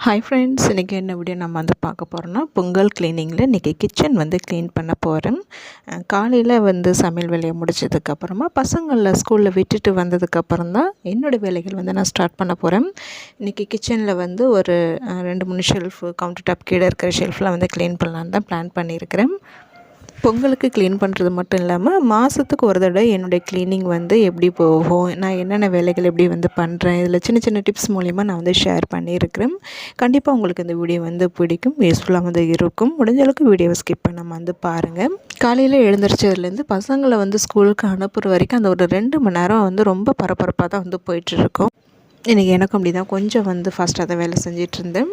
Hi friends இன்றைக்கி என்ன video நம்ம வந்து பார்க்க போகிறோன்னா பொங்கல் க்ளீனிங்கில் இன்றைக்கி கிச்சன் வந்து க்ளீன் பண்ண போகிறேன் காலையில் வந்து சமையல் வேலையை முடிச்சதுக்கப்புறமா பசங்களில் ஸ்கூலில் விட்டுட்டு வந்ததுக்கப்புறம் தான் என்னோடய வேலைகள் வந்து நான் ஸ்டார்ட் பண்ண போகிறேன் இன்றைக்கி கிச்சனில் வந்து ஒரு ரெண்டு மூணு ஷெல்ஃபு கவுண்டர் டாப் கீழே இருக்கிற ஷெல்ஃபில் வந்து க்ளீன் பண்ணலான்னு தான் பிளான் பண்ணியிருக்கிறேன். பொங்கலுக்கு க்ளீன் பண்ணுறது மட்டும் இல்லாமல் மாதத்துக்கு ஒரு தடவை என்னுடைய க்ளீனிங் வந்து எப்படி போகும் நான் என்னென்ன வேலைகள் எப்படி வந்து பண்ணுறேன் இதில் சின்ன சின்ன டிப்ஸ் மூலிமா நான் வந்து ஷேர் பண்ணியிருக்கிறேன். கண்டிப்பாக உங்களுக்கு இந்த வீடியோ வந்து பிடிக்கும் யூஸ்ஃபுல்லாக வந்து இருக்கும். முடிஞ்ச அளவுக்கு வீடியோவை ஸ்கிப் பண்ணாமல் வந்து பாருங்கள் காலையில் எழுந்திரிச்சதுலேருந்து பசங்களை வந்து ஸ்கூலுக்கு அனுப்புகிற வரைக்கும் அந்த ஒரு ரெண்டு மணி நேரம் வந்து ரொம்ப பரபரப்பாக தான் வந்து போயிட்டுருக்கோம் இன்றைக்கி எனக்கும் அப்படி தான் கொஞ்சம் வந்து ஃபஸ்ட் தான் வேலை செஞ்சிட்ருந்தேன்.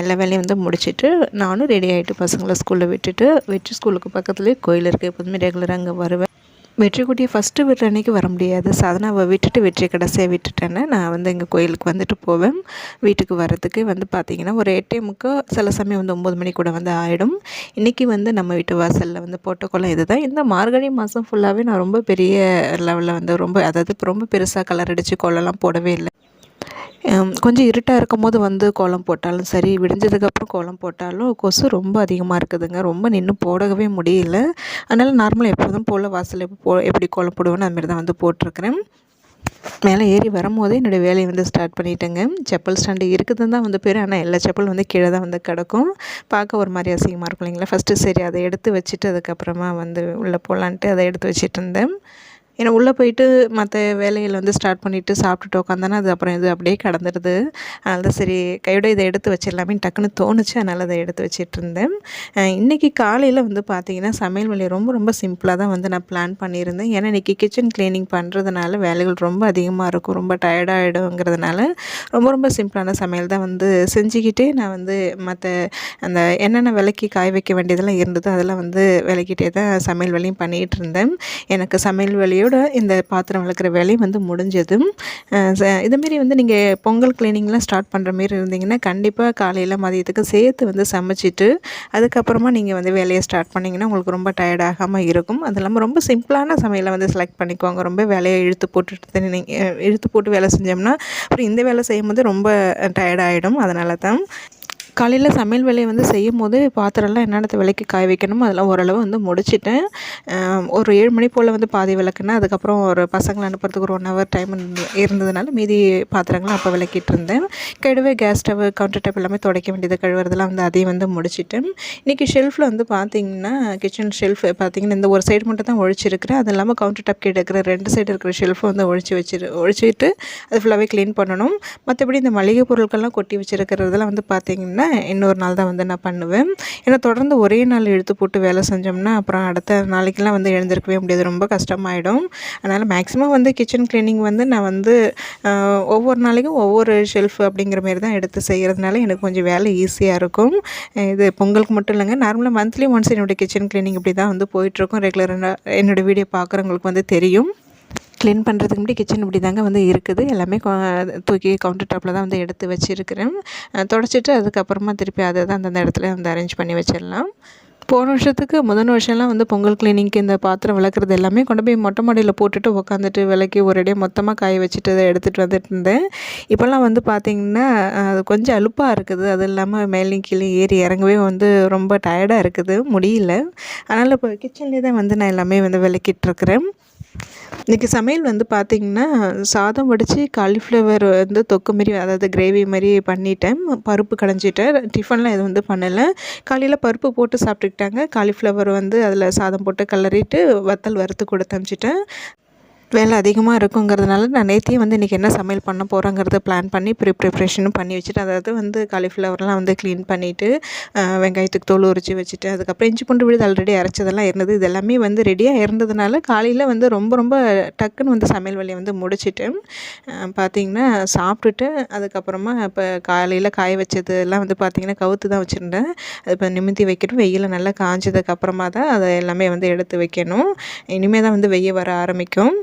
எல்லா வேலையும் வந்து முடிச்சுட்டு நானும் ரெடி ஆகிட்டு பசங்களை ஸ்கூலில் விட்டுட்டு வெற்றி ஸ்கூலுக்கு பக்கத்துலேயே கோயில் இருக்குது எப்போதுமே ரெகுலராக அங்கே வருவேன். வெற்றிக்குட்டியை ஃபஸ்ட்டு விடுற அன்றைக்கி வர முடியாது. சாதனாவை விட்டுட்டு வெற்றி கடைசியாக விட்டுட்டேன்னா நான் வந்து எங்கள் கோயிலுக்கு வந்துட்டு போவேன். வீட்டுக்கு வரத்துக்கு வந்து பார்த்திங்கன்னா ஒரு எட்டே முக்கால் சில சமயம் வந்து ஒம்பது மணி கூட வந்து ஆகிடும் இன்றைக்கி வந்து நம்ம வீட்டு வாசலில் வந்து போட்ட குளம் இந்த மார்கழி மாதம் ஃபுல்லாகவே நான் ரொம்ப பெரிய லெவலில் வந்து ரொம்ப அதாவது ரொம்ப பெருசாக கலர் அடித்து கோலம்லாம் போடவே இல்லை. கொஞ்சம் இருட்டாக இருக்கும் போது வந்து கோலம் போட்டாலும் சரி விடிஞ்சதுக்கப்புறம் கோலம் போட்டாலும் கொசு ரொம்ப அதிகமாக இருக்குதுங்க. ரொம்ப நின்று போடவே முடியல. அதனால் நார்மலாக எப்போதும் போல் வாசல் எப்போ போ எப்படி கோலம் போடுவேன்னு அதுமாரி தான் வந்து போட்டிருக்கிறேன். மேலே ஏறி வரும்போதே என்னுடைய வேலையை வந்து ஸ்டார்ட் பண்ணிட்டேங்க. செப்பல் ஸ்டாண்டு இருக்குதுன்னு தான் வந்து பேர் ஆனால் எல்லா செப்பல் வந்து கீழே தான் வந்து கிடக்கும். பார்க்க ஒரு மாதிரி அசிங்கமாக இருக்கும் இல்லைங்களா? ஃபஸ்ட்டு சரி அதை எடுத்து வச்சுட்டு அதுக்கப்புறமா வந்து உள்ளே போகலான்ட்டு அதை எடுத்து வச்சுட்டு இருந்தேன். ஏன்னா உள்ளே போயிட்டு மற்ற வேலைகள் வந்து ஸ்டார்ட் பண்ணிவிட்டு சாப்பிட்டுட்டு உட்காந்தானே அது அப்புறம் இது அப்படியே கடந்துடுது அதனால் தான் சரி கையோட இதை எடுத்து வச்சிடலாமே டக்குன்னு தோணுச்சு. அதனால் அதை எடுத்து வச்சிட்டு இருந்தேன் இன்றைக்கி காலையில் வந்து பார்த்திங்கன்னா சமையல் வேலையை ரொம்ப ரொம்ப சிம்பிளாக தான் வந்து நான் பிளான் பண்ணியிருந்தேன். ஏன்னா இன்றைக்கி கிச்சன் க்ளீனிங் பண்ணுறதுனால வேலைகள் ரொம்ப அதிகமாக இருக்கும். ரொம்ப டயர்டாகிடுங்கிறதுனால ரொம்ப ரொம்ப சிம்பிளான சமையல் தான் வந்து செஞ்சுக்கிட்டே நான் வந்து மற்ற அந்த என்னென்ன விலைக்கு காய வைக்க வேண்டியதெல்லாம் இருந்ததோ அதெல்லாம் வந்து விளக்கிட்டே தான் சமையல் வேலையும் பண்ணிகிட்டு இருந்தேன் எனக்கு சமையல் வழியும் வேலையோட இந்த பாத்திரம் விளக்குற வேலையும் வந்து முடிஞ்சதும் இதுமாரி வந்து நீங்கள் பொங்கல் கிளீனிங்லாம் ஸ்டார்ட் பண்ணுற மாரி இருந்தீங்கன்னா கண்டிப்பாக காலையில் மதியத்துக்கு சேர்த்து வந்து சமைச்சிட்டு அதுக்கப்புறமா நீங்கள் வந்து வேலையை ஸ்டார்ட் பண்ணிங்கன்னா உங்களுக்கு ரொம்ப டயர்டாகாமல் இருக்கும். அது இல்லாமல் ரொம்ப சிம்பிளான சமையலை வந்து செலக்ட் பண்ணிக்கோங்க. ரொம்ப வேலையை இழுத்து போட்டுட்டு நீங்கள் இழுத்து போட்டு வேலை செஞ்சோம்னா அப்புறம் இந்த வேலை செய்யும்போது ரொம்ப டயர்டாகிடும் அதனால தான் காலையில் சமையல் வேலையை வந்து செய்யும் போது பாத்திரம்லாம் என்னென்ன விலைக்கு காய வைக்கணுமோ அதெல்லாம் ஓரளவு வந்து முடிச்சிட்டேன். ஒரு ஏழு மணி போல் வந்து பாதி விளக்குனேன். அதுக்கப்புறம் ஒரு பசங்களை அனுப்புறதுக்கு ஒரு ஒன் ஹவர் டைம் இருந்ததுனால மீதி பாத்திரங்கள்லாம் அப்போ விளக்கிட்டு இருந்தேன். கழுவே கேஸ் ஸ்டவ் கவுண்டர் டாப் எல்லாமே துடைக்க வேண்டியது கழுவுறதுலாம் வந்து அதையும் வந்து முடிச்சிட்டேன். இன்றைக்கி ஷெல்ஃபில் வந்து பார்த்திங்கன்னா கிச்சன் ஷெல்ஃப் பார்த்திங்கன்னா இந்த ஒரு சைடு மட்டும் தான் ஒழிச்சிருக்கிறேன். அது இல்லாமல் கவுண்டர் டாப் கீழே இருக்கிற ரெண்டு சைடு இருக்கிற ஷெல்ஃபை வந்து ஒழிச்சு வச்சு ஒழிச்சிட்டு அது ஃபுல்லாகவே க்ளீன் பண்ணணும். மற்றபடி இந்த மளிகை பொருட்கள்லாம் கொட்டி வச்சுருக்கிறதெல்லாம் வந்து பார்த்திங்கன்னா இன்னொரு நாள் தான் வந்து நான் பண்ணுவேன். ஏன்னா தொடர்ந்து ஒரே நாள் எழுத்து போட்டு வேலை செஞ்சோம்னா அப்புறம் அடுத்த நாளைக்கெல்லாம் வந்து எழுந்திருக்கவே முடியாது. ரொம்ப கஷ்டமாயிடும். அதனால் மேக்ஸிமம் வந்து கிச்சன் க்ளீனிங் வந்து நான் வந்து ஒவ்வொரு நாளைக்கும் ஒவ்வொரு ஷெல்ஃப் அப்படிங்கிற மாரி தான் எடுத்து செய்கிறதுனால எனக்கு கொஞ்சம் வேலை ஈஸியாக இருக்கும். இது பொங்கலுக்கு மட்டும் இல்லைங்க. நார்மலாக மந்த்லி ஒன்ஸ் என்னுடைய கிச்சன் க்ளீனிங் இப்படி தான் வந்து போயிட்டுருக்கும். ரெகுலராக என்னோடய வீடியோ பார்க்குறவங்களுக்கு வந்து தெரியும். க்ளீன் பண்ணுறதுக்கு முன்னாடி கிச்சன் இப்படி தாங்க வந்து இருக்குது. எல்லாமே தூக்கி கவுண்டர் டாப்பில் தான் வந்து எடுத்து வச்சுருக்கிறேன். தொடச்சிட்டு அதுக்கப்புறமா திருப்பி அதை தான் அந்தந்த இடத்துல வந்து அரேஞ்ச் பண்ணி வச்சிடலாம். போன வருஷத்துக்கு முதல் வருஷம்லாம் வந்து பொங்கல் கிளீனிங்க்கு இந்த பாத்திரம் விளக்குறது எல்லாமே கொண்டு போய் மொட்டை மாடியில் போட்டுட்டு உட்காந்துட்டு விளக்கி ஒரேடியாக மொத்தமாக காய வச்சுட்டு அதை எடுத்துகிட்டு வந்துட்டு இருந்தேன். இப்போல்லாம் வந்து பார்த்திங்கன்னா அது கொஞ்சம் அலுப்பாக இருக்குது. அது இல்லாமல் மேலேயும் கீழே ஏறி இறங்கவே வந்து ரொம்ப டயர்டாக இருக்குது. முடியல. அதனால் இப்போ கிச்சன்லேயே தான் வந்து நான் எல்லாமே வந்து விளக்கிட்டுருக்குறேன் இன்றைக்கி சமையல் வந்து பார்த்திங்கன்னா சாதம் வடித்து காலிஃப்ளவர் வந்து தொக்கு மாரி அதாவது கிரேவி மாதிரி பண்ணிட்டேன். பருப்பு கடைஞ்சிட்டேன் டிஃபன்லாம் எதுவும் வந்து பண்ணலை. காலையில் பருப்பு போட்டு சாப்பிட்டுக்கிட்டாங்க. காலிஃப்ளவர் வந்து அதில் சாதம் போட்டு கலரிட்டு வத்தல் வறுத்து கொடுத்து அனுப்பிச்சிட்டேன். வேலை அதிகமாக இருக்குங்கிறதுனால நான் நேற்றே வந்து இன்றைக்கி என்ன சமையல் பண்ண போகிறோங்கிறத பிளான் பண்ணி ப்ரி ப்ரிப்ரேஷனும் பண்ணி வச்சுட்டு அதாவது வந்து காலிஃப்ளவர்லாம் வந்து க்ளீன் பண்ணிவிட்டு வெங்காயத்துக்கு தோல் உரிச்சு வச்சுட்டு அதுக்கப்புறம் இஞ்சி பூண்டு விழுது ஆல்ரெடி அரைச்சதெல்லாம் இருந்தது. இது எல்லாமே வந்து ரெடியாக இருந்ததுனால காலையில் வந்து ரொம்ப ரொம்ப டக்குன்னு வந்து சமையல் வேலையை வந்து முடிச்சுட்டு பார்த்திங்கன்னா சாப்பிட்டுட்டு அதுக்கப்புறமா இப்போ காலையில் காய வச்சது எல்லாம் வந்து பார்த்திங்கன்னா கவுத்து தான் வச்சுருந்தேன். அது இப்போ நிமித்தி வைக்கணும் வெயில் நல்லா காஞ்சதுக்கப்புறமா தான் அதை எல்லாமே வந்து எடுத்து வைக்கணும். இனிமேல் தான் வந்து வெய்ய வர ஆரம்பிக்கும்.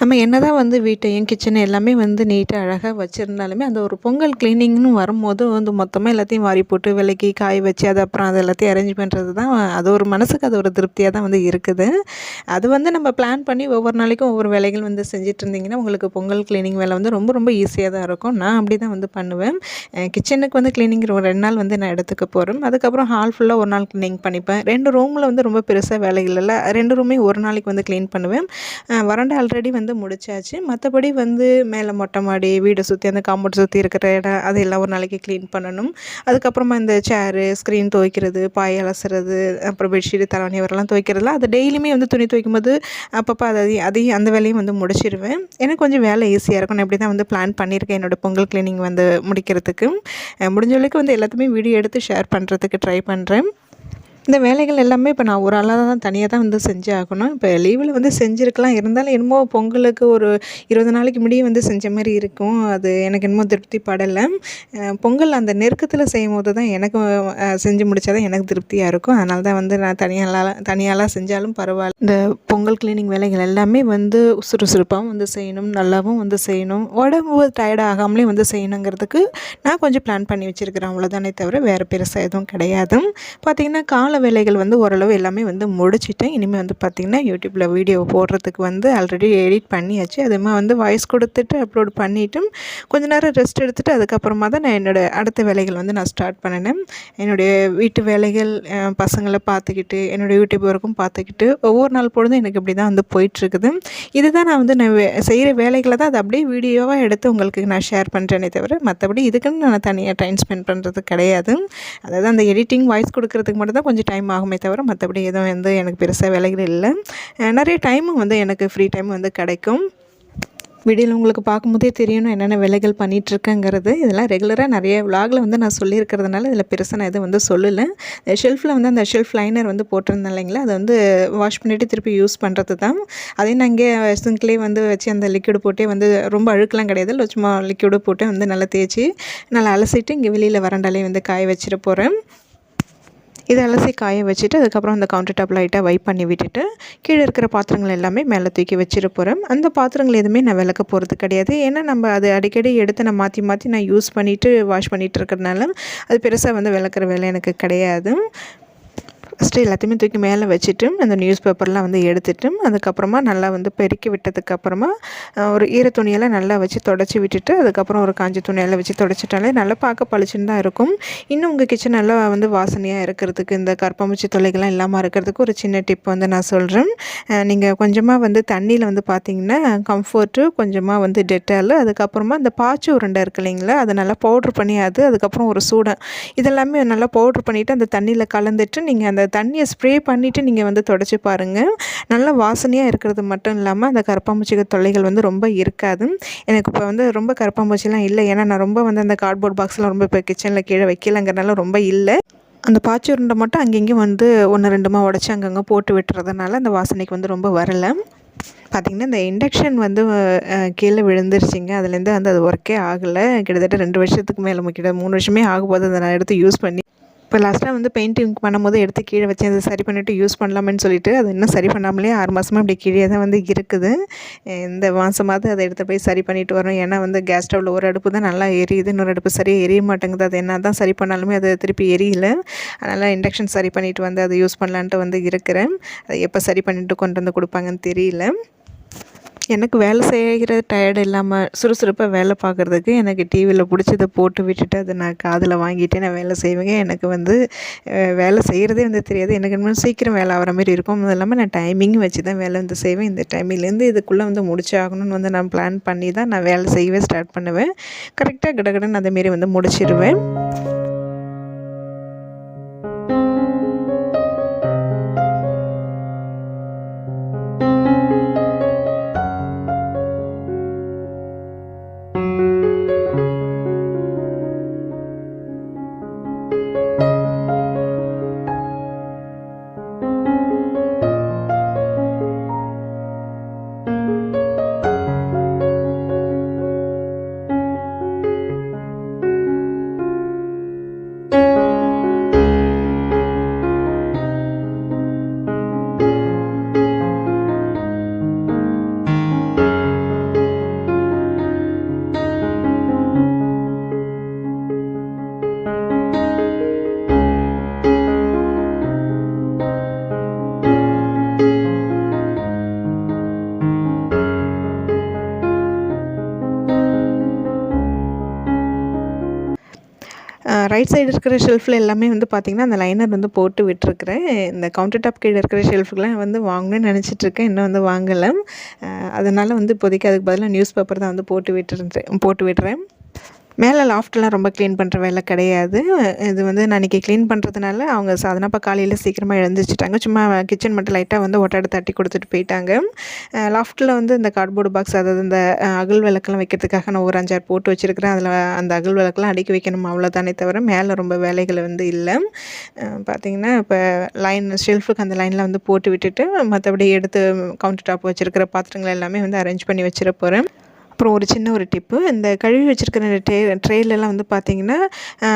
நம்ம என்ன தான் வந்து வீட்டையும் கிச்சனை எல்லாமே வந்து நீட்டாக அழகாக வச்சுருந்தாலுமே அந்த ஒரு பொங்கல் கிளீனிங்னு வரும்போது வந்து மொத்தமாக எல்லாத்தையும் வாரி போட்டு விலக்கி காய வச்சு அது அப்புறம் அது எல்லாத்தையும் அரேஞ்ச் பண்ணுறது தான் அது ஒரு மனசுக்கு அது ஒரு திருப்தியாக தான் வந்து இருக்குது. அது வந்து நம்ம பிளான் பண்ணி ஒவ்வொரு நாளைக்கும் ஒவ்வொரு வேலைகள் வந்து செஞ்சுட்டு இருந்தீங்கன்னா உங்களுக்கு பொங்கல் கிளீனிங் வேலை வந்து ரொம்ப ரொம்ப ஈஸியாக தான் இருக்கும். நான் அப்படி தான் வந்து பண்ணுவேன். கிச்சனுக்கு வந்து க்ளீனிங் ஒரு ரெண்டு நாள் வந்து நான் எடுத்துக்க போகிறேன் அதுக்கப்புறம் ஹால் ஃபுல்லாக ஒரு நாள் க்ளீனிங் பண்ணிப்பேன். ரெண்டு ரூமில் வந்து ரொம்ப பெருசாக வேலைகள் இல்லை. ரெண்டு ரூமே ஒரு நாளைக்கு வந்து க்ளீன் பண்ணுவேன். வறண்ட ஆல்ரெடி வந்து முடிச்சாச்சு. மற்றபடி வந்து மேலே மொட்டை மாடி வீடை சுற்றி அந்த காம்பவுண்ட் சுற்றி இருக்கிற இடம் அதெல்லாம் ஒரு நாளைக்கு க்ளீன் பண்ணணும். அதுக்கப்புறமா இந்த சேரு ஸ்க்ரீன் துவைக்கிறது பாய் அலசுறது அப்புறம் பெட்ஷீட் தலைவணி வரலாம் துவைக்கிறதுலாம் அது டெய்லியுமே வந்து துணி துவைக்கும் போது அப்பப்போ அதை அதையும் அந்த வேலையும் வந்து முடிச்சிடுவேன் எனக்கு கொஞ்சம் வேலை ஈஸியாக இருக்கும் நான் இப்படி தான் வந்து பிளான் பண்ணியிருக்கேன் என்னோடய பொங்கல் க்ளீனிங் வந்து முடிக்கிறதுக்கு. முடிஞ்ச அளவுக்கு வந்து எல்லாத்தையுமே வீடியோ எடுத்து ஷேர் பண்ணுறதுக்கு ட்ரை பண்ணுறேன் இந்த வேலைகள் எல்லாமே இப்போ நான் ஒரு ஆளாக தான் தனியாக தான் வந்து செஞ்சு ஆகணும். இப்போ லீவில் வந்து செஞ்சுருக்கலாம். இருந்தாலும் என்னமோ பொங்கலுக்கு ஒரு இருபது நாளைக்கு முடிய வந்து செஞ்ச மாதிரி இருக்கும். அது எனக்கு என்னமோ திருப்தி படலை. பொங்கல் அந்த நெருக்கத்தில் செய்யும் போது தான் எனக்கு செஞ்சு முடித்தா தான் எனக்கு திருப்தியாக இருக்கும். அதனால தான் வந்து நான் தனியாலாம் தனியாலாம் செஞ்சாலும் பரவாயில்ல. இந்த பொங்கல் க்ளீனிங் வேலைகள் எல்லாமே வந்து சுறுசுறுப்பாகவும் வந்து செய்யணும். நல்லாவும் வந்து செய்யணும். உடம்பு டயர்ட் ஆகாமலே வந்து செய்யணுங்கிறதுக்கு நான் கொஞ்சம் பிளான் பண்ணி வச்சுருக்கிறேன். அவ்வளோதானே தவிர வேறு பெருசாக எதுவும் கிடையாது. பார்த்திங்கன்னா கால கால வேலைகள் வந்து ஓரளவு எல்லாமே வந்து முடிச்சிட்டேன். இனிமேல் வந்து பார்த்திங்கன்னா யூடியூப்பில் வீடியோ போடுறதுக்கு வந்து ஆல்ரெடி எடிட் பண்ணியாச்சு. அதுமாதிரி வந்து வாய்ஸ் கொடுத்துட்டு அப்லோட் பண்ணிவிட்டு கொஞ்ச நேரம் ரெஸ்ட் எடுத்துகிட்டு அதுக்கப்புறமா தான் நான் என்னோடய அடுத்த வேலைகள் வந்து நான் ஸ்டார்ட் பண்ணினேன். என்னுடைய வீட்டு வேலைகள் பசங்களை பார்த்துக்கிட்டு என்னோடய யூடியூப் ஒர்க்கும் பார்த்துக்கிட்டு ஒவ்வொரு நாள் பொழுதும் எனக்கு இப்படி தான் வந்து போயிட்டுருக்குது. இதுதான் நான் வந்து நான் செய்கிற வேலைகளை தான் அதை அப்படியே வீடியோவாக எடுத்து உங்களுக்கு நான் ஷேர் பண்ணுறேனே தவிர மற்றபடி இதுக்குன்னு நான் தனியாக டைம் ஸ்பெண்ட் பண்ணுறது கிடையாது. அதாவது அந்த எடிட்டிங் வாய்ஸ் கொடுக்குறதுக்கு மட்டும் தான் கொஞ்சம் கொஞ்சம் டைம் ஆகுமே தவிர மற்றபடி எதுவும் வந்து எனக்கு பெருசாக வேலைகள் இல்லை. நிறைய டைமும் வந்து எனக்கு ஃப்ரீ டைம் வந்து கிடைக்கும். வீடியோவில் உங்களுக்கு பார்க்கும்போதே தெரியணும் என்னென்ன வேலைகள் பண்ணிகிட்ருக்கேங்கிறது இதெல்லாம் ரெகுலராக நிறைய விலாகில் வந்து நான் சொல்லியிருக்கிறதுனால இதில் பெருசாக நான் எதுவும் வந்து சொல்லலை. ஷெல்ஃபில் வந்து அந்த ஷெல்ஃப் லைனர் வந்து போட்டிருந்தேன் இல்லைங்களா? அதை வந்து வாஷ் பண்ணிவிட்டு திருப்பி யூஸ் பண்ணுறது தான். அதே நான் இங்கே சிங்க்லேயே வந்து வச்சு அந்த லிக்விடு போட்டே வந்து ரொம்ப அழுக்கெலாம் கிடையாது. இல்லை சும்மா லிக்விடு போட்டு வந்து நல்லா தேய்ச்சி நல்லா அலசிட்டு இங்கே வெளியில் வரண்டாலே வந்து காய வச்சிட போகிறேன் இதை அலசி காய வச்சுட்டு அதுக்கப்புறம் அந்த கவுண்டர் டாப் லைட்டாக வைப் பண்ணி விட்டுட்டு கீழே இருக்கிற பாத்திரங்கள் எல்லாமே மேலே தூக்கி வச்சிட போகிறேன் அந்த பாத்திரங்கள் எதுவுமே நான் விளக்க போகிறது கிடையாது. ஏன்னா நம்ம அது அடிக்கடி எடுத்து நான் மாற்றி மாற்றி நான் யூஸ் பண்ணிவிட்டு வாஷ் பண்ணிகிட்டு இருக்கிறதுனால அது பெருசாக வந்து விளக்குற வேலை எனக்கு கிடையாது. ஃபஸ்ட்டு எல்லாத்தையுமே தூக்கி மேலே வச்சுட்டு அந்த நியூஸ் பேப்பர்லாம் வந்து எடுத்துட்டு அதுக்கப்புறமா நல்லா வந்து பெருக்கி விட்டதுக்கப்புறமா ஒரு ஈர துணியெல்லாம் நல்லா வச்சு தொடச்சி விட்டுட்டு அதுக்கப்புறம் ஒரு காஞ்சி துணியெல்லாம் வச்சு தொடச்சிட்டாலே நல்லா பார்க்க பளிச்சுன்னு தான் இருக்கும். இன்னும் உங்கள் கிச்சன் நல்லா வந்து வாசனையாக இருக்கிறதுக்கு இந்த கற்பமிச்சி தொலைகள்லாம் இல்லாமல் இருக்கிறதுக்கு ஒரு சின்ன டிப் வந்து நான் சொல்கிறேன் நீங்கள் கொஞ்சமாக வந்து தண்ணியில் வந்து பார்த்தீங்கன்னா கம்ஃபர்ட்டு கொஞ்சமாக வந்து டெட்டால் அதுக்கப்புறமா அந்த பாச்சு உருண்டை இருக்கு இல்லைங்களா அதை நல்லா பவுட்ரு பண்ணி அது அதுக்கப்புறம் ஒரு சூடம் இதெல்லாமே நல்லா பவுட்ரு பண்ணிவிட்டு அந்த தண்ணியில் கலந்துட்டு நீங்கள் அந்த தண்ணியை ஸ்ப்ரே பண்ணிவிட்டு நீங்கள் வந்து தொடச்சி பாருங்கள் நல்லா வாசனையாக இருக்கிறது மட்டும் இல்லாமல் அந்த கரப்பாம்பூச்சிகள் தொல்லைகள் வந்து ரொம்ப இருக்காது. எனக்கு இப்போ வந்து ரொம்ப கரப்பாம்பூச்சிலாம் இல்லை. ஏன்னா நான் ரொம்ப வந்து அந்த கார்ட்போர்ட் பாக்ஸ்லாம் ரொம்ப இப்போ கிச்சனில் கீழே வைக்கலங்கிறனால ரொம்ப இல்லை. அந்த பாச்சி உருண்டை மட்டும் அங்கங்கேயும் வந்து ஒன்று ரெண்டுமா உடச்சி அங்கங்கே போட்டு விட்டுறதுனால அந்த வாசனைக்கு வந்து ரொம்ப வரலை. பார்த்திங்கன்னா இந்த இண்டக்ஷன் வந்து கீழே விழுந்துருச்சிங்க. அதுலேருந்து வந்து அது ஒர்க்கே ஆகலை. கிட்டத்தட்ட ரெண்டு வருஷத்துக்கு மேலே கிட்ட மூணு வருஷமே ஆகும்போது போது அதை நான் எடுத்து யூஸ் பண்ணி இப்போ லாஸ்ட்டாக வந்து பெயிண்டிங் பண்ணும்போது எடுத்து கீழே வச்சு அதை சரி பண்ணிவிட்டு யூஸ் பண்ணலாமேன்னு சொல்லிட்டு அது இன்னும் சரி பண்ணாமலே ஆறு மாதமாக அப்படி கீழே தான் வந்து இருக்குது. இந்த மாதமாவது அதை எடுத்து போய் சரி பண்ணிவிட்டு வரோம் ஏன்னா வந்து கேஸ் ஸ்டவ்வில் ஒரு அடுப்பு தான் நல்லா எரியுது. இன்னொரு அடுப்பு சரியாக எரிய மாட்டேங்குது. அது என்ன தான் சரி பண்ணாலுமே அது திருப்பி எரியல. அதனால் இண்டக்ஷன் சரி பண்ணிவிட்டு வந்து அதை யூஸ் பண்ணலான்ட்டு வந்து இருக்கிறேன். அதை எப்போ சரி பண்ணிவிட்டு கொண்டு வந்து கொடுப்பாங்கன்னு தெரியல. எனக்கு வேலை செய்கிற டயர்டு இல்லாமல் சுறுசுறுப்பாக வேலை பார்க்குறதுக்கு எனக்கு டிவியில் பிடிச்சத போட்டு விட்டுட்டு அதை நான் காதில் வாங்கிட்டு நான் வேலை செய்வேங்க. எனக்கு வந்து வேலை செய்கிறதே வந்து தெரியாது. எனக்கு இன்னும் சீக்கிரம் வேலை ஆகிற மாதிரி இருக்கும். அது இல்லாமல் நான் டைமிங் வச்சு தான் வேலை வந்து செய்வேன். இந்த டைமிங்லேருந்து இதுக்குள்ளே வந்து முடிச்சாகணும்னு வந்து நான் பிளான் பண்ணி தான் நான் வேலை செய்யவே ஸ்டார்ட் பண்ணுவேன். கரெக்டாக கடகடன்னு அதேமாரி வந்து முடிச்சிடுவேன் ரைட் சைடு இருக்கிற ஷெல்ஃபில் எல்லாமே வந்து பார்த்திங்கன்னா அந்த லைனர் வந்து போட்டு விட்டுருக்குறேன். இந்த கவுண்டர் டாப் கீழே இருக்கிற ஷெல்ஃபுக்கெலாம் வந்து வாங்கணும்னு நினச்சிட்ருக்கேன் இன்னும் வந்து வாங்கலை. அதனால் வந்து இப்போதைக்கு அதுக்கு பதிலாக நியூஸ் பேப்பர் தான் வந்து போட்டு விட்டுருந்தேன் போட்டு விடுறேன். மேலே லாஃப்ட்லாம் ரொம்ப க்ளீன் பண்ணுற வேலை கிடையாது. இது வந்து நான் இன்றைக்கி க்ளீன் பண்ணுறதுனால அவங்க சாதனப்பா காலையில் சீக்கிரமாக எழுந்திரிச்சிட்டாங்க. சும்மா கிச்சன் மட்டும் லைட்டாக வந்து ஒட்டாடு தட்டி கொடுத்துட்டு போயிட்டாங்க. லாஃப்ட்டில் வந்து இந்த கார்ட்போர்டு பாக்ஸ் அதாவது இந்த அகல் விளக்கெல்லாம் வைக்கிறதுக்காக நான் ஒரு அஞ்சாறு போட்டு வச்சுருக்கிறேன். அதில் அந்த அகல் விளக்கெல்லாம் அடுக்கி வைக்கணும் அவ்வளோதானே தவிர மேலே ரொம்ப வேலைகள் வந்து இல்லை. பார்த்திங்கன்னா இப்போ லைன் ஷெல்ஃபுக்கு அந்த லைனில் வந்து போட்டு விட்டுட்டு மற்றபடி எடுத்து கவுண்டர் டாப் வச்சுருக்கிற பாத்திரங்கள் எல்லாமே வந்து அரேஞ்ச் பண்ணி வச்சிட போகிறேன் அப்புறம் ஒரு சின்ன ஒரு டிப்பு இந்த கழுவி வச்சுருக்கிற ட்ரே ட்ரேலெலாம் வந்து பார்த்திங்கன்னா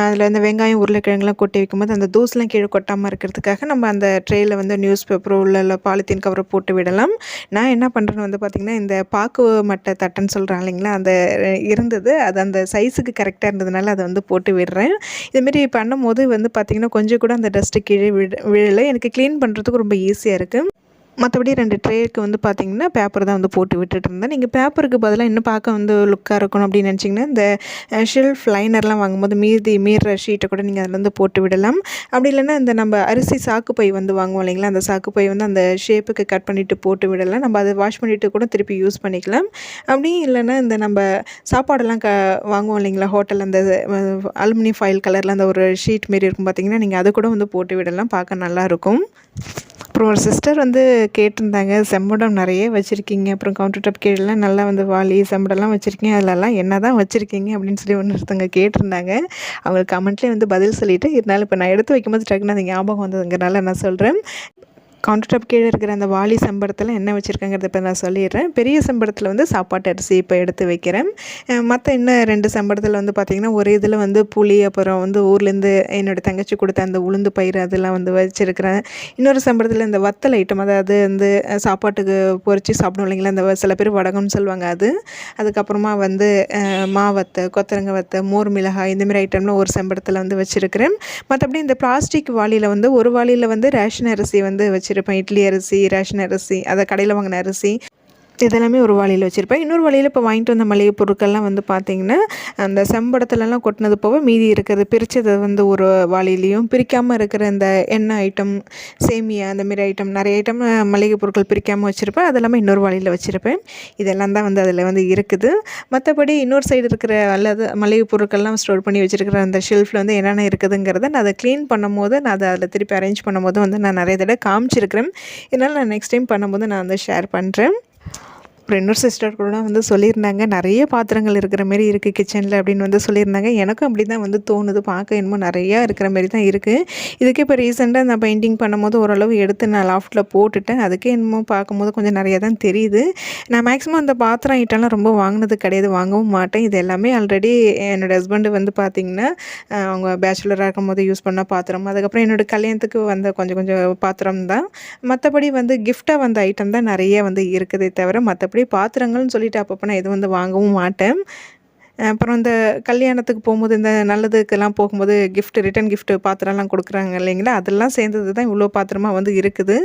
அதில் இந்த வெங்காயம் உருளைக்கிழங்குலாம் கொட்டி வைக்கும்போது அந்த தூசெலாம் கீழே கொட்டாமல் இருக்கிறதுக்காக நம்ம அந்த ட்ரேயில் வந்து நியூஸ் பேப்பரோ உள்ள பாலித்தீன் கவரை போட்டு விடலாம். நான் என்ன பண்ணுறேன்னு வந்து பார்த்திங்கன்னா இந்த பாக்கு மட்டை தட்டைன்னு சொல்கிறாங்க இல்லைங்களா அந்த இருந்தது. அது அந்த சைஸுக்கு கரெக்டாக இருந்ததுனால அதை வந்து போட்டு விடுறேன். இதுமாரி பண்ணும்போது வந்து பார்த்திங்கன்னா கொஞ்சம் கூட அந்த டஸ்ட்டு கீழே விழ விழலை. எனக்கு க்ளீன் பண்ணுறதுக்கு ரொம்ப ஈஸியாக இருக்குது மற்றபடி ரெண்டு ட்ரேக்கு வந்து பார்த்திங்கன்னா பேப்பர் தான் வந்து போட்டு விட்டுட்டு இருந்தேன் நீங்கள் பேப்பருக்கு பதிலாக இன்னும் பார்க்க வந்து லுக்காக இருக்கணும் அப்படின்னு நினச்சிங்கன்னா இந்த ஷெல்ஃப் லைனர்லாம் வாங்கும்போது மீதி மீற ஷீட்டை கூட நீங்கள் அதில் வந்து போட்டு விடலாம். அப்படி இல்லைன்னா இந்த நம்ம அரிசி சாக்கு பை வந்து வாங்குவோம் இல்லைங்களா அந்த சாக்கு பை வந்து அந்த ஷேப்புக்கு கட் பண்ணிவிட்டு போட்டு விடலாம். நம்ம அதை வாஷ் பண்ணிவிட்டு கூட திருப்பி யூஸ் பண்ணிக்கலாம். அப்படி இல்லைன்னா இந்த நம்ம சாப்பாடெல்லாம் க வாங்குவோம் இல்லைங்களா ஹோட்டலில் அந்த அலுமினியம் ஃபைல் கலரில் அந்த ஒரு ஷீட் மாரி இருக்கும் பார்த்திங்கன்னா நீங்கள் அதை கூட வந்து போட்டு விடலாம். பார்க்க நல்லாயிருக்கும் அப்புறம் ஒரு சிஸ்டர் வந்து கேட்டிருந்தாங்க செம்மடம் நிறைய வச்சுருக்கீங்க. அப்புறம் கவுண்டர் டாப் கீழெலாம் நல்லா வந்து வாலி செம்மடெல்லாம் வச்சுருக்கீங்க. அதிலலாம் என்ன தான் வச்சுருக்கீங்க அப்படின்னு சொல்லி ஒன்று ஒருத்தவங்க கேட்டிருந்தாங்க. அவங்க கமெண்ட்லேயே வந்து பதில் சொல்லிவிட்டு இருந்தாலும் இப்போ நான் எடுத்து வைக்கும்போது டக்குன்னு அந்த ஞாபகம் வந்ததுங்கிறனால நான் சொல்கிறேன் கவுண்டர் டாப் கீழே இருக்கிற அந்த வாலி செம்படத்தில் என்ன வச்சுருக்கேங்கிறத இப்போ நான் சொல்லிடுறேன். பெரிய செம்படத்தில் வந்து சாப்பாட்டு அரிசி இப்போ எடுத்து வைக்கிறேன். மற்ற இன்னும் ரெண்டு செம்படத்தில் வந்து பார்த்திங்கன்னா ஒரு இதில் வந்து புளி அப்புறம் வந்து ஊர்லேருந்து என்னோடய தங்கச்சி கொடுத்த அந்த உளுந்து பயிர் அதெல்லாம் வந்து வச்சுருக்கிறேன். இன்னொரு செம்படத்தில் இந்த வத்தல் ஐட்டம் அதாவது வந்து சாப்பாட்டுக்கு பொறிச்சு சாப்பிடும் இல்லைங்களா? இந்த சில பேர் வடகம்னு சொல்லுவாங்க அது. அதுக்கப்புறமா வந்து மாவத்தை கொத்தரங்க வத்தை மோர் மிளகாய் இந்தமாரி ஐட்டம்லாம் ஒரு செம்படத்தில் வந்து வச்சுருக்கிறேன். மற்றபடி இந்த பிளாஸ்டிக் வாளியில் வந்து ஒரு வாளியில் வந்து ரேஷன் அரிசி வந்து வச்சு வச்சுருப்பேன். இட்லி அரிசி ரேஷன் அரிசி அதை கடையில் வாங்கின அரிசி. இதெல்லாமே ஒரு வாளியில் வச்சுருப்பேன். இன்னொரு வழியில் இப்போ வாங்கிட்டு வந்த மளிகை பொருட்கள்லாம் வந்து பார்த்திங்கன்னா அந்த செம்படத்துலலாம் கொட்டினது போக மீதி இருக்கிறது பிரித்தது வந்து ஒரு வாளிலையும் பிரிக்காமல் இருக்கிற இந்த எண்ணெய் ஐட்டம் சேமியா அந்தமாரி ஐட்டம் நிறைய ஐட்டம் மளிகை பொருட்கள் பிரிக்காமல் வச்சுருப்பேன். அதெல்லாமே இன்னொரு வழியில் வச்சுருப்பேன். இதெல்லாம் தான் வந்து அதில் வந்து இருக்குது. மற்றபடி இன்னொரு சைடு இருக்கிற அல்லது மளிகை பொருட்கள்லாம் ஸ்டோர் பண்ணி வச்சுருக்கிற அந்த ஷெல்ஃபில் வந்து என்னென்ன இருக்குதுங்கிறத நான் அதை க்ளீன் பண்ணும்போது நான் அதை அதில் திருப்பி அரேஞ்ச் பண்ணும்போது வந்து நான் நிறைய தடவை காமிச்சிருக்கிறேன். இதனால் நான் நெக்ஸ்ட் டைம் பண்ணும்போது நான் வந்து ஷேர் பண்ணுறேன் அப்புறம் இன்னொரு சிஸ்டர் கூட வந்து சொல்லியிருந்தாங்க. நிறைய பாத்திரங்கள் இருக்கிற மாரி இருக்குது கிச்சனில் அப்படின்னு வந்து சொல்லியிருந்தாங்க. எனக்கும் அப்படி தான் வந்து தோணுது. பார்க்க என்னமோ நிறையா இருக்கிற மாரி தான் இருக்குது இதுக்கே இப்போ ரீசெண்டாக நான் பெயிண்டிங் பண்ணும்போது ஓரளவு எடுத்து நான் லாஃப்ட்டில் போட்டுட்டேன். அதுக்கே என்னமோ பார்க்கும்போது கொஞ்சம் நிறையா தான் தெரியுது. நான் மேக்ஸிமம் அந்த பாத்திரம் ஐட்டம்லாம் ரொம்ப வாங்கினது கிடையாது. வாங்கவும் மாட்டேன். இது எல்லாமே ஆல்ரெடி என்னோடய ஹஸ்பண்டு வந்து பார்த்திங்கன்னா அவங்க பேச்சுலராக இருக்கும் போது யூஸ் பண்ண பாத்திரம். அதுக்கப்புறம் என்னோடய கல்யாணத்துக்கு வந்த கொஞ்சம் கொஞ்சம் பாத்திரம் தான். மற்றபடி வந்து கிஃப்டாக வந்த ஐட்டம் தான் நிறைய வந்து இருக்குதே தவிர மற்றபடி அப்படியே பாத்திரங்கள்னு சொல்லிட்டு அப்பப்போ நான் எதுவும் வந்து வாங்கவும் மாட்டேன். அப்புறம் இந்த கல்யாணத்துக்கு போகும்போது இந்த நல்லதுக்கெல்லாம் போகும்போது கிஃப்ட் ரிட்டன் கிஃப்ட் பாத்திரம்லாம் கொடுக்குறாங்க இல்லைங்களா? அதெல்லாம் சேர்ந்தது தான் இவ்வளோ பாத்திரமாக வந்து இருக்குது.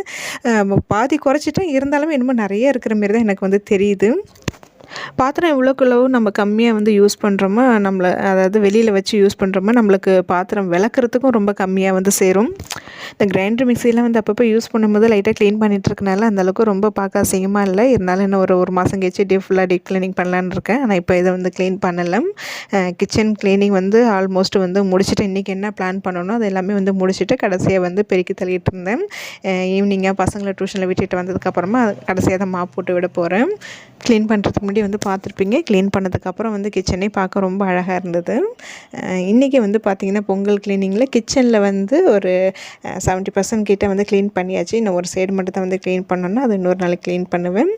பாதி குறைச்சிட்டேன். இருந்தாலுமே இன்னமும் நிறைய இருக்கிற மாரி தான் எனக்கு வந்து தெரியுது. பாத்திரம் எவ்வளோக்கு நம்ம கம்மியாக வந்து யூஸ் பண்ணுறோமோ நம்மளை அதாவது வெளியில் வச்சு யூஸ் பண்ணுறோமோ நம்மளுக்கு பாத்திரம் விளக்குறதுக்கும் ரொம்ப கம்மியாக வந்து சேரும். இந்த கிரைண்டர் மிக்சியெலாம் வந்து அப்பப்போ யூஸ் பண்ணும்போது லைட்டாக க்ளீன் பண்ணிகிட்ருக்கனால அந்தளவுக்கு ரொம்ப பார்க்க அசிங்கமாக இல்லை. இருந்தாலும் இன்னும் ஒரு ஒரு மாதம் கழிச்சு டீப் ஃபுல்லாக டீப் க்ளீனிங் பண்ணலான்னு இருக்கேன். ஆனால் இப்போ இதை வந்து க்ளீன் பண்ணலை கிச்சன் க்ளீனிங் வந்து ஆல்மோஸ்ட் வந்து முடிச்சுட்டு இன்றைக்கி என்ன பிளான் பண்ணணும் அது எல்லாமே வந்து முடிச்சுட்டு கடைசியாக வந்து பெருக்கி தள்ளிட்டு இருந்தேன். ஈவினிங்காக பசங்களை டியூஷனில் விட்டுட்டு வந்ததுக்கப்புறமா கடைசியாக தான் மாப் போட்டு விட போகிறேன் க்ளீன் பண்ணுறதுக்கு முன்னாடி வந்து பார்த்துருப்பீங்க. க்ளீன் பண்ணதுக்கப்புறம் வந்து கிச்சனே பார்க்க ரொம்ப அழகாக இருந்தது. இன்றைக்கி வந்து பார்த்திங்கன்னா பொங்கல் க்ளீனிங்கில் கிச்சனில் வந்து ஒரு செவன்ட்டி பர்சன்ட் கிட்டே வந்து க்ளீன் பண்ணியாச்சு. இன்னும் ஒரு சைடு மட்டும் தான் வந்து க்ளீன் பண்ணோன்னா அது இன்னொரு நாளைக்கு க்ளீன் பண்ணுவேன்.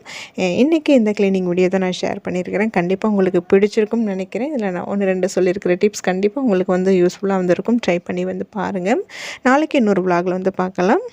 இன்றைக்கி இந்த க்ளீனிங் வீடியோ தான் நான் ஷேர் பண்ணியிருக்கிறேன். கண்டிப்பாக உங்களுக்கு பிடிச்சிருக்கும்னு நினைக்கிறேன். இதில் நான் ஒன்று ரெண்டு சொல்லியிருக்கிற டிப்ஸ் கண்டிப்பாக உங்களுக்கு வந்து யூஸ்ஃபுல்லாக வந்திருக்கும். ட்ரை பண்ணி வந்து பாருங்கள் நாளைக்கு இன்னொரு விலாகில் வந்து பார்க்கலாம்.